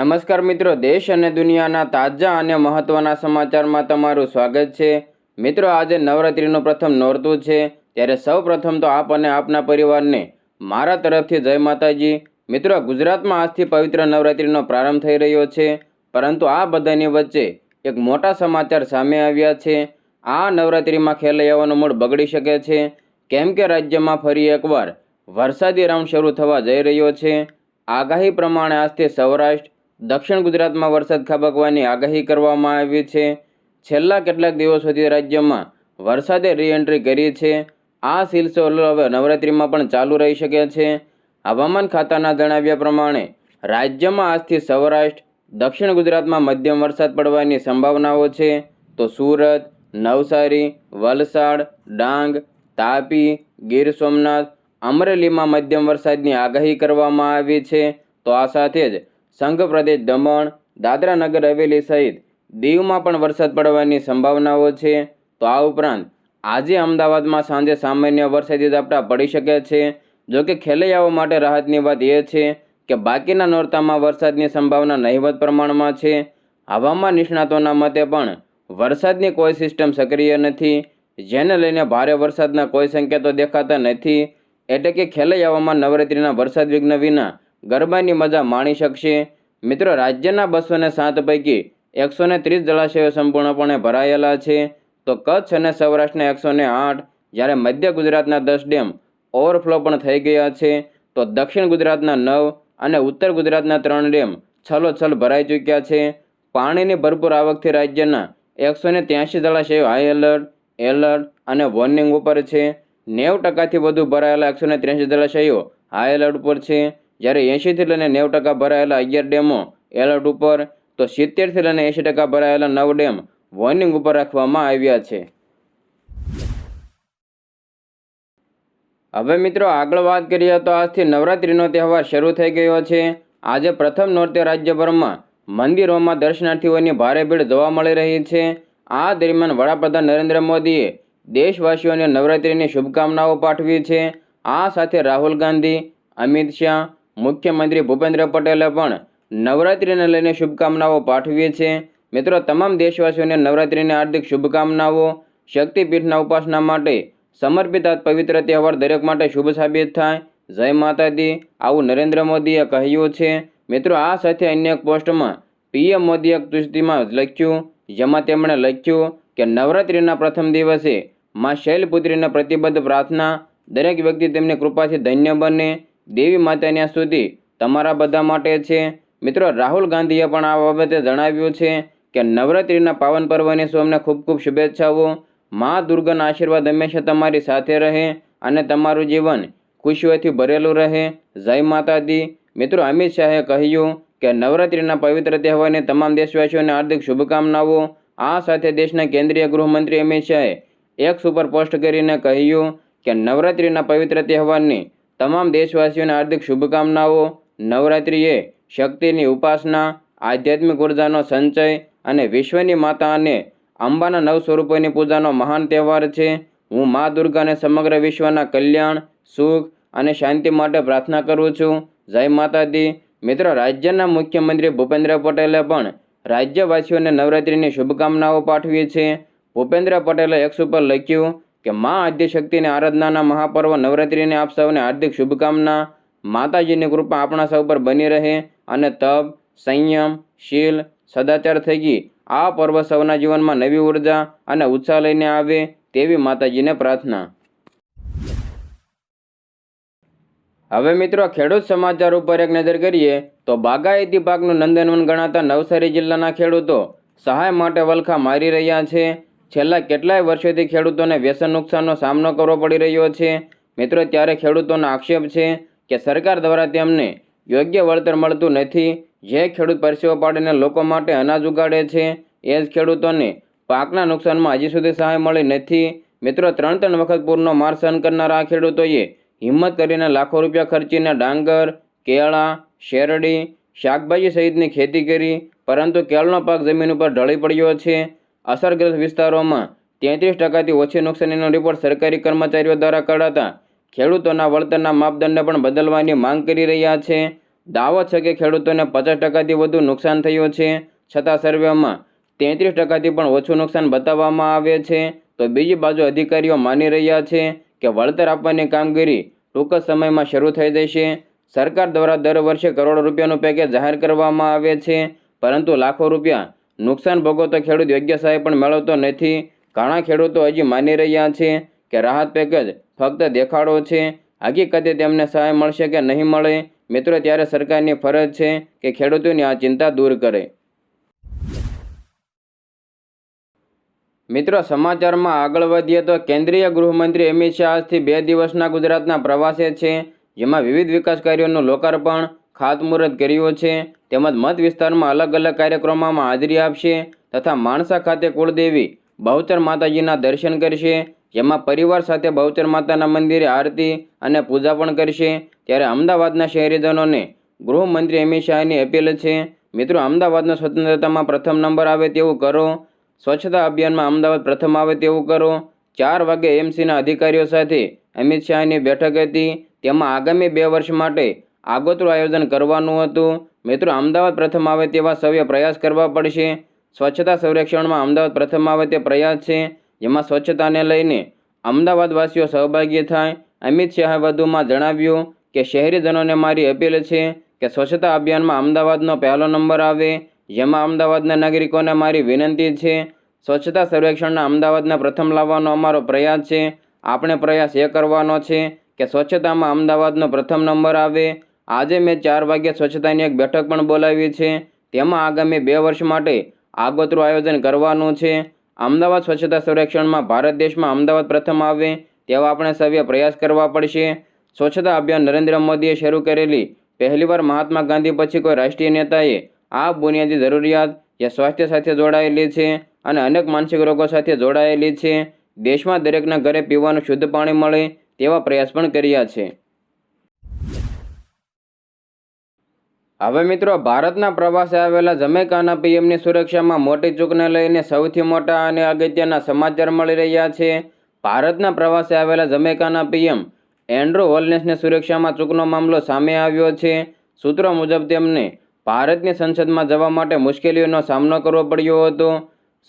નમસ્કાર મિત્રો, દેશ અને દુનિયાના તાજા અને મહત્વના સમાચારમાં તમારું સ્વાગત છે. મિત્રો, આજે નવરાત્રિનું પ્રથમ નોરતું છે. ત્યારે સૌ પ્રથમ તો આપ અને આપના પરિવારને મારા તરફથી જય માતાજી. મિત્રો, ગુજરાતમાં આજથી પવિત્ર નવરાત્રિનો પ્રારંભ થઈ રહ્યો છે. પરંતુ આ બધાની વચ્ચે એક મોટા સમાચાર સામે આવ્યા છે. આ નવરાત્રિમાં ખેલૈયાઓનો મૂળ બગડી શકે છે. કેમ કે રાજ્યમાં ફરી એકવાર વરસાદી રાઉન્ડ શરૂ થવા જઈ રહ્યો છે. આગાહી પ્રમાણે આજથી સૌરાષ્ટ્ર દક્ષિણ ગુજરાતમાં વરસાદ ખાબકવાની આગાહી કરવામાં આવી છે. છેલ્લા કેટલાક દિવસોથી રાજ્યમાં વરસાદે રીએન્ટ્રી કરી છે. આ સિલસિલો હવે નવરાત્રિમાં પણ ચાલુ રહી શકે છે. હવામાન ખાતાના જણાવ્યા પ્રમાણે, રાજ્યમાં આજથી સૌરાષ્ટ્ર, દક્ષિણ ગુજરાતમાં મધ્યમ વરસાદ પડવાની સંભાવનાઓ છે. તો સુરત, નવસારી, વલસાડ, ડાંગ, તાપી, ગીર સોમનાથ, અમરેલીમાં મધ્યમ વરસાદની આગાહી કરવામાં આવી છે. તો આ સાથે જ સંઘ પ્રદેશ દમણ દાદરા નગર હવેલી સહિત દીવમાં પણ વરસાદ પડવાની સંભાવનાઓ છે. તો આ ઉપરાંત આજે અમદાવાદમાં સાંજે સામાન્ય વરસાદી ઝાપટા પડી શકે છે. જો કે ખેલૈયાઓ માટે રાહતની વાત એ છે કે બાકીના નોરતામાં વરસાદની સંભાવના નહિવત પ્રમાણમાં છે. હવામાન નિષ્ણાતોના મતે પણ વરસાદની કોઈ સિસ્ટમ સક્રિય નથી, જેને લઈને ભારે વરસાદના કોઈ સંકેતો દેખાતા નથી. એટલે કે ખેલૈયાઓમાં નવરાત્રિના વરસાદ વિઘ્ન વિના ગરબાની મજા માણી શકશે. મિત્રો, રાજ્યના બસો ને સાત પૈકી એકસો ને ત્રીસ જળાશયો સંપૂર્ણપણે ભરાયેલા છે. તો કચ્છ અને સૌરાષ્ટ્રના એકસો ને આઠ જ્યારે મધ્ય ગુજરાતના દસ ડેમ ઓવરફ્લો પણ થઈ ગયા છે, તો દક્ષિણ ગુજરાતના નવ અને ઉત્તર ગુજરાતના ત્રણ ડેમ છલોછલ ભરાઈ ચૂક્યા છે. પાણીની ભરપૂર આવકથી રાજ્યના એકસો ને ત્યાંશી જળાશયો હાઈ એલર્ટ એલર્ટ અને વોર્નિંગ ઉપર છે. નેવ ટકાથી વધુ ભરાયેલા એકસો ને ત્ર્યાસી જળાશયો હાઈ એલર્ટ ઉપર છે. જ્યારે એંશીથી લઈને નેવ ટકા ભરાયેલા અગિયાર ડેમો એલર્ટ ઉપર, તો સિત્તેરથી લઈને એંશી ટકા ભરાયેલા નવ ડેમ વોર્નિંગ ઉપર રાખવામાં આવ્યા છે. હવે મિત્રો આગળ વાત કરીએ તો આજથી નવરાત્રિનો તહેવાર શરૂ થઈ ગયો છે. આજે પ્રથમ નોરતે રાજ્યભરમાં મંદિરોમાં દર્શનાર્થીઓની ભારે ભીડ જોવા મળી રહી છે. આ દરમિયાન વડાપ્રધાન નરેન્દ્ર મોદીએ દેશવાસીઓને નવરાત્રિની શુભકામનાઓ પાઠવી છે. આ સાથે રાહુલ ગાંધી, અમિત શાહ મુખ્યમંત્રી ભૂપેન્દ્ર પટેલે પણ નવરાત્રિને લઈને શુભકામનાઓ પાઠવી છે. મિત્રો, તમામ દેશવાસીઓને નવરાત્રિની હાર્દિક શુભકામનાઓ. શક્તિપીઠના ઉપાસના માટે સમર્પિત પવિત્ર તહેવાર દરેક માટે શુભ સાબિત થાય. જય માતાજી. આવું નરેન્દ્ર મોદીએ કહ્યું છે. મિત્રો, આ સાથે અન્ય એક પોસ્ટમાં પીએમ મોદીએ એક તુસ્તીમાં લખ્યું. જેમાં તેમણે લખ્યું કે નવરાત્રિના પ્રથમ દિવસે માં શૈલપુત્રીને પ્રતિબદ્ધ પ્રાર્થના દરેક વ્યક્તિ તેમની કૃપાથી ધન્ય બને. દેવી માતાની ત્યાં સુધી તમારા બધા માટે છે. મિત્રો, રાહુલ ગાંધીએ પણ આ બાબતે જણાવ્યું છે કે નવરાત્રિના પાવન પર્વની સૌને ખૂબ ખૂબ શુભેચ્છાઓ. મા દુર્ગાના આશીર્વાદ હંમેશા તમારી સાથે રહે અને તમારું જીવન ખુશીઓથી ભરેલું રહે. જય માતાજી. મિત્રો, અમિત શાહે કહ્યું કે નવરાત્રિના પવિત્ર તહેવારની તમામ દેશવાસીઓને હાર્દિક શુભકામનાઓ. આ સાથે દેશના કેન્દ્રીય ગૃહમંત્રી અમિત શાહે એક સુપર પોસ્ટ કરીને કહ્યું કે નવરાત્રિના પવિત્ર તહેવારની તમામ દેશવાસીઓને હાર્દિક શુભકામનાઓ. નવરાત્રિએ શક્તિની ઉપાસના, આધ્યાત્મિક ઉર્જાનો સંચય અને વિશ્વની માતા અને અંબાના નવ સ્વરૂપોની પૂજાનો મહાન તહેવાર છે. હું મા દુર્ગાને સમગ્ર વિશ્વના કલ્યાણ, સુખ અને શાંતિ માટે પ્રાર્થના કરું છું. જય માતાજી. મિત્રો, રાજ્યના મુખ્યમંત્રી ભૂપેન્દ્ર પટેલે પણ રાજ્યવાસીઓને નવરાત્રિની શુભકામનાઓ પાઠવી છે. ભૂપેન્દ્ર પટેલે એક્સ ઉપર લખ્યું કે મા આદ્યશક્તિની આરાધનાના મહાપર્વ, નવરાત્રિને આપ સૌને હાર્દિક શુભકામના. માતાજીની કૃપા આપણા સૌ પર બની રહે અને તપ, સંયમ, શીલ, સદાચાર થકી આ પર્વ સૌના જીવનમાં નવી ઊર્જા અને ઉત્સાહ લઈને આવે તેવી માતાજીને પ્રાર્થના. હવે મિત્રો ખેડૂત સમાચાર ઉપર એક નજર કરીએ તો બાગાયતી પાકનું નંદનવન ગણાતા નવસારી જિલ્લાના ખેડૂતો સહાય માટે વલખા મારી રહ્યા છે. છેલ્લા કેટલાય વર્ષોથી ખેડૂતોને વ્યસન નુકસાનનો સામનો કરવો પડી રહ્યો છે. મિત્રો, ત્યારે ખેડૂતોનો આક્ષેપ છે કે સરકાર દ્વારા તેમને યોગ્ય વળતર મળતું નથી. જે ખેડૂત પરસેવો પાડીને લોકો માટે અનાજ ઉગાડે છે, એ જ ખેડૂતોને પાકના નુકસાનમાં હજી સુધી સહાય મળી નથી. મિત્રો ત્રણ ત્રણ વખત પૂરનો માર સહન કરનારા આ ખેડૂતોએ હિંમત કરીને લાખો રૂપિયા ખર્ચીને ડાંગર, કેળા, શેરડી, શાકભાજી સહિતની ખેતી કરી, પરંતુ કેળનો પાક જમીન ઉપર ઢળી પડ્યો છે. અસરગ્રસ્ત વિસ્તારોમાં તેત્રીસ ટકાથી ઓછી નુકસાનીનો રિપોર્ટ સરકારી કર્મચારીઓ દ્વારા કરાતા ખેડૂતોના વળતરના માપદંડને પણ બદલવાની માંગ કરી રહ્યા છે. દાવો છે કે ખેડૂતોને પચાસ ટકાથી વધુ નુકસાન થયું છે. છતાં સર્વેમાં તેત્રીસ ટકાથી પણ ઓછું નુકસાન બતાવવામાં આવે છે. તો બીજી બાજુ અધિકારીઓ માની રહ્યા છે કે વળતર આપવાની કામગીરી ટૂંક જ સમયમાં શરૂ થઈ જશે. સરકાર દ્વારા દર વર્ષે કરોડો રૂપિયાનું પેકેજ જાહેર કરવામાં આવે છે. પરંતુ લાખો રૂપિયા નુકસાન ભોગવતો ખેડૂત યોગ્ય સહાય પણ મેળવતો નથી. ઘણા ખેડૂતો હજી માની રહ્યા છે કે રાહત પેકેજ ફક્ત દેખાડો છે. હકીકતે તેમને સહાય મળશે કે નહીં મળે? મિત્રો, ત્યારે સરકારની ફરજ છે કે ખેડૂતોની આ ચિંતા દૂર કરે. મિત્રો, સમાચારમાં આગળ વધીએ તો કેન્દ્રીય ગૃહમંત્રી અમિત શાહ આજથી બે દિવસના ગુજરાતના પ્રવાસે છે, જેમાં વિવિધ વિકાસ કાર્યોનું લોકાર્પણ ખાતમુહૂર્ત કર્યો છે. તેમજ મત વિસ્તારમાં અલગ અલગ કાર્યક્રમોમાં હાજરી આપશે તથા માણસા ખાતે કુળદેવી બહુચર માતાજીના દર્શન કરશે, જેમાં પરિવાર સાથે બહુચર માતાના મંદિરે આરતી અને પૂજા પણ કરશે. ત્યારે અમદાવાદના શહેરીજનોને ગૃહમંત્રી અમિત શાહની અપીલ છે, મિત્રો, અમદાવાદના સ્વતંત્રતામાં પ્રથમ નંબર આવે તેવું કરો. સ્વચ્છતા અભિયાનમાં અમદાવાદ પ્રથમ આવે તેવું કરો. ચાર વાગે એમસીના અધિકારીઓ સાથે અમિત શાહની બેઠક હતી. તેમાં આગામી બે વર્ષ માટે આગોતરું આયોજન કરવાનું હતું. મિત્રો, અમદાવાદ પ્રથમ આવે તેવા સૌએ પ્રયાસ કરવા પડશે. સ્વચ્છતા સંરક્ષણમાં અમદાવાદ પ્રથમ આવે તે પ્રયાસ છે, જેમાં સ્વચ્છતાને લઈને અમદાવાદવાસીઓ સહભાગી થાય. અમિત શાહે વધુમાં જણાવ્યું કે, શહેરીજનોને મારી અપીલ છે કે સ્વચ્છતા અભિયાનમાં અમદાવાદનો પહેલો નંબર આવે, જેમાં અમદાવાદના નાગરિકોને મારી વિનંતી છે. સ્વચ્છતા સર્વેક્ષણના અમદાવાદને પ્રથમ લાવવાનો અમારો પ્રયાસ છે. આપણે પ્રયાસ એ કરવાનો છે કે સ્વચ્છતામાં અમદાવાદનો પ્રથમ નંબર આવે. આજે મેં ચાર વાગ્યે સ્વચ્છતાની એક બેઠક પણ બોલાવી છે. તેમાં આગામી બે વર્ષ માટે આગોતરું આયોજન કરવાનું છે. અમદાવાદ સ્વચ્છતા સંરક્ષણમાં ભારત દેશમાં અમદાવાદ પ્રથમ આવે તેવા આપણે સૌએ પ્રયાસ કરવા પડશે. સ્વચ્છતા અભિયાન નરેન્દ્ર મોદીએ શરૂ કરેલી પહેલીવાર મહાત્મા ગાંધી પછી કોઈ રાષ્ટ્રીય નેતાએ આ બુનિયાદી જરૂરિયાત જે સ્વાસ્થ્ય સાથે જોડાયેલી છે અને અનેક માનસિક રોગો સાથે જોડાયેલી છે. દેશમાં દરેકના ઘરે પીવાનું શુદ્ધ પાણી મળે તેવા પ્રયાસ પણ કર્યા છે. હવે મિત્રો, ભારતના પ્રવાસે આવેલા જમૈકાના પીએમની સુરક્ષામાં મોટી ચૂકને લઈને સૌથી મોટા અને અગત્યના સમાચાર મળી રહ્યા છે. ભારતના પ્રવાસે આવેલા જમૈકાના પીએમ એન્ડ્રો વોલનેસને સુરક્ષામાં ચૂકનો મામલો સામે આવ્યો છે. સૂત્રો મુજબ તેમને ભારતની સંસદમાં જવા માટે મુશ્કેલીઓનો સામનો કરવો પડ્યો હતો.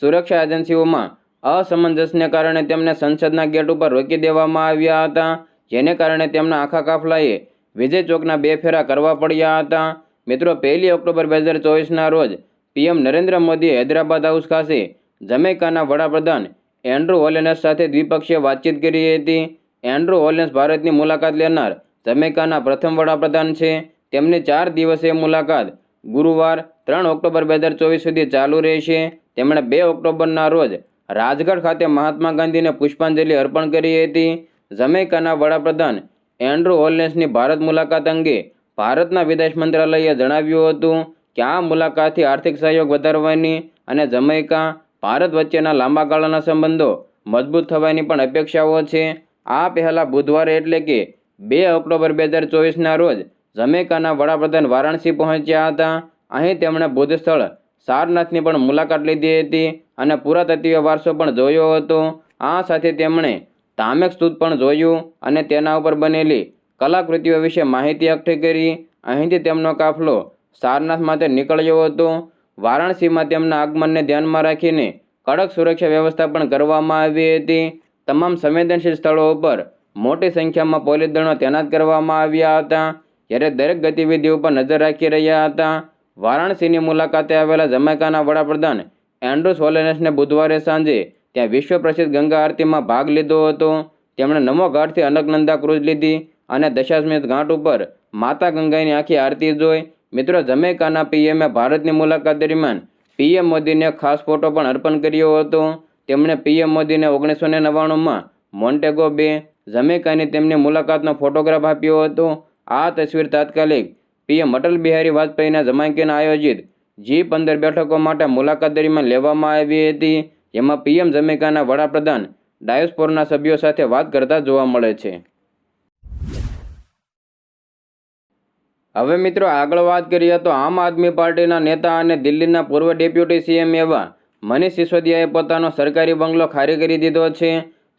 સુરક્ષા એજન્સીઓમાં અસમંજસને કારણે તેમને સંસદના ગેટ ઉપર રોકી દેવામાં આવ્યા હતા, જેને કારણે તેમના આખા કાફલાએ વિજય ચોકના બે ફેરા કરવા પડ્યા હતા. મિત્રો, પહેલી ઓક્ટોબર બે હજાર ચોવીસના રોજ પીએમ નરેન્દ્ર મોદીએ હૈદરાબાદ હાઉસ ખાતે જમૈકાના વડાપ્રધાન એન્ડ્રુ હોલેનસ સાથે દ્વિપક્ષીય વાતચીત કરી હતી. એન્ડ્રુ હોલેન્સ ભારતની મુલાકાત લેનાર જમૈકાના પ્રથમ વડાપ્રધાન છે. તેમની ચાર દિવસીય મુલાકાત ગુરુવાર ત્રણ ઓક્ટોબર બે હજાર ચોવીસ સુધી ચાલુ રહેશે. તેમણે બે ઓક્ટોબરના રોજ રાજગઢ ખાતે મહાત્મા ગાંધીને પુષ્પાંજલિ અર્પણ કરી હતી. જમૈકાના વડાપ્રધાન એન્ડ્રુ ઓલેન્સની ભારત મુલાકાત અંગે ભારતના વિદેશ મંત્રાલયે જણાવ્યું હતું કે આ મુલાકાતથી આર્થિક સહયોગ વધારવાની અને જમૈકા, ભારત વચ્ચેના લાંબા ગાળાના સંબંધો મજબૂત થવાની પણ અપેક્ષાઓ છે. આ પહેલાં બુધવારે એટલે કે બે ઓક્ટોબર બે હજાર ચોવીસના રોજ જમૈકાના વડાપ્રધાન વારાણસી પહોંચ્યા હતા. અહીં તેમણે બુદ્ધ સ્થળ સારનાથની પણ મુલાકાત લીધી હતી અને પુરાતત્વીય વારસો પણ જોયો હતો. આ સાથે તેમણે ધામેક સ્તૂત પણ જોયું અને તેના ઉપર બનેલી કલાકૃતિઓ વિશે માહિતી એકઠી કરી, અહીંથી તેમનો કાફલો સારનાથ માટે નીકળ્યો હતો. વારાણસીમાં તેમના આગમનને ધ્યાનમાં રાખીને કડક સુરક્ષા વ્યવસ્થા પણ કરવામાં આવી હતી. તમામ સંવેદનશીલ સ્થળો ઉપર મોટી સંખ્યામાં પોલીસ દળો તૈનાત કરવામાં આવ્યા હતા. જ્યારે દરેક ગતિવિધિ ઉપર નજર રાખી રહ્યા હતા. વારાણસીની મુલાકાતે આવેલા જમૈકાના વડાપ્રધાન એન્ડ્રુ સોલેનસને બુધવારે સાંજે ત્યાં વિશ્વ પ્રસિદ્ધ ગંગા આરતીમાં ભાગ લીધો હતો. તેમણે નમો ઘાટથી અનકનંદા ક્રૂઝ લીધી. અને દશાશ્મેધ ઘાટ ઉપર માતા ગંગાની આખી આરતી જોઈ. મિત્રો, જમૈકાના પીએમએ ભારતની મુલાકાત દરમિયાન પીએમ મોદીને ખાસ ફોટો પણ અર્પણ કર્યો હતો. તેમણે પીએમ મોદીને ઓગણીસો ને નવ્વાણુંમાં મોન્ટેગો બે જમૈકાની તેમની મુલાકાતનો ફોટોગ્રાફ આપ્યો હતો. આ તસવીર તાત્કાલિક પીએમ અટલ બિહારી વાજપેયીના જમાઇકાના આયોજિત જી પંદર બેઠકો માટે મુલાકાત દરમિયાન લેવામાં આવી હતી, જેમાં પીએમ જમૈકાના વડાપ્રધાન ડાયોસ્પોરના સભ્યો સાથે વાત કરતા જોવા મળે છે. હવે મિત્રો આગળ વાત કરીએ તો આમ આદમી પાર્ટીના નેતા અને દિલ્હીના પૂર્વ ડેપ્યુટી સીએમ એવા મનીષ સિસોદિયાએ પોતાનો સરકારી બંગલો ખાલી કરી દીધો છે.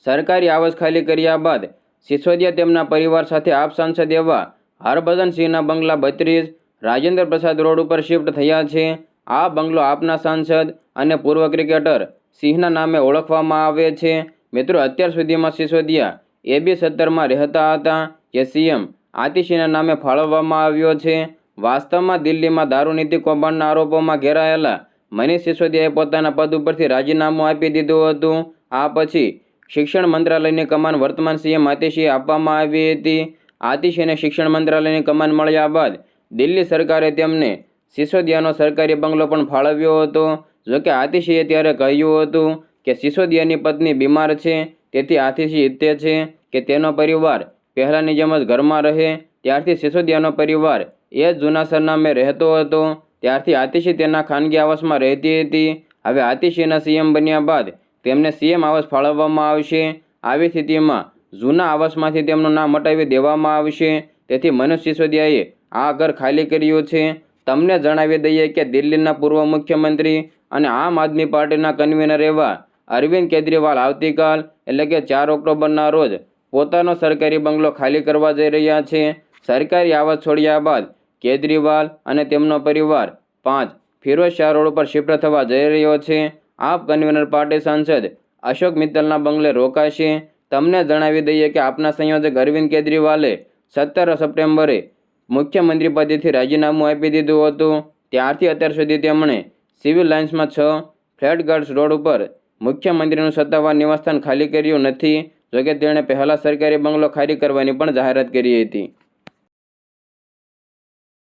સરકારી આવાસ ખાલી કર્યા બાદ સિસોદિયા તેમના પરિવાર સાથે આપ સાંસદ એવા હરભજન સિંહના બંગલા બત્રીસ, રાજેન્દ્ર પ્રસાદ રોડ ઉપર શિફ્ટ થયા છે. આ બંગલો આપના સાંસદ અને પૂર્વ ક્રિકેટર સિંહના નામે ઓળખવામાં આવે છે. મિત્રો અત્યાર સુધીમાં સિસોદિયા એબી સત્તરમાં રહેતા હતા જે સીએમ આતિશીના નામે ફાળવવામાં આવ્યો છે. વાસ્તવમાં દિલ્હીમાં દારૂ નીતિ કૌભાંડના આરોપોમાં ઘેરાયેલા મનીષ સિસોદિયાએ પોતાના પદ ઉપરથી રાજીનામું આપી દીધું હતું. આ પછી શિક્ષણ મંત્રાલયની કમાન વર્તમાન સીએમ આતિશીએ આપવામાં આવી હતી. આતિશીને શિક્ષણ મંત્રાલયની કમાન મળ્યા બાદ દિલ્હી સરકારે તેમને સિસોદિયાનો સરકારી બંગલો પણ ફાળવ્યો હતો. જોકે આતિશીએ ત્યારે કહ્યું હતું કે સિસોદિયાની પત્ની બીમાર છે, તેથી આતિશી ઈચ્છે છે કે તેનો પરિવાર પહેલાંની જેમ જ ઘરમાં રહે, ત્યારથી સિસોદિયાનો પરિવાર એ જ જૂના સરનામે રહેતો હતો. ત્યારથી આતિશી તેના ખાનગી આવાસમાં રહેતી હતી. હવે આતિશીના સીએમ બન્યા બાદ તેમને સીએમ આવાસ ફાળવવામાં આવશે. આવી સ્થિતિમાં જૂના આવાસમાંથી તેમનું નામ હટાવી દેવામાં આવશે. તેથી મનોજ સિસોદિયાએ આ ઘર ખાલી કર્યું છે. તમને જણાવી દઈએ કે દિલ્હીના પૂર્વ મુખ્યમંત્રી અને આમ આદમી પાર્ટીના કન્વીનર એવા અરવિંદ કેજરીવાલ આવતીકાલ, એટલે કે ચાર ઓક્ટોબરના રોજ પોતાનો સરકારી બંગલો ખાલી કરવા જઈ રહ્યા છે. સરકારી આવાસ છોડ્યા બાદ કેજરીવાલ અને તેમનો પરિવાર પાંચ ફિરોઝ શાહ રોડ ઉપર શિફ્ટ થવા જઈ રહ્યો છે. આપ કન્વીનર પાર્ટી સાંસદ અશોક મિત્તલના બંગલે રોકાશે. તમને જણાવી દઈએ કે આપના સંયોજક અરવિંદ કેજરીવાલે સત્તર સપ્ટેમ્બરે મુખ્યમંત્રી પદેથી રાજીનામું આપી દીધું હતું. ત્યારથી અત્યાર સુધી તેમણે સિવિલ લાઇન્સમાં છ ફ્લેટ ગાર્ડ્સ રોડ ઉપર મુખ્યમંત્રીનું સત્તાવાર નિવાસસ્થાન ખાલી કર્યું નથી. જોકે તેણે પહેલા સરકારી બંગલો ખાલી કરવાની પણ જાહેરાત કરી હતી.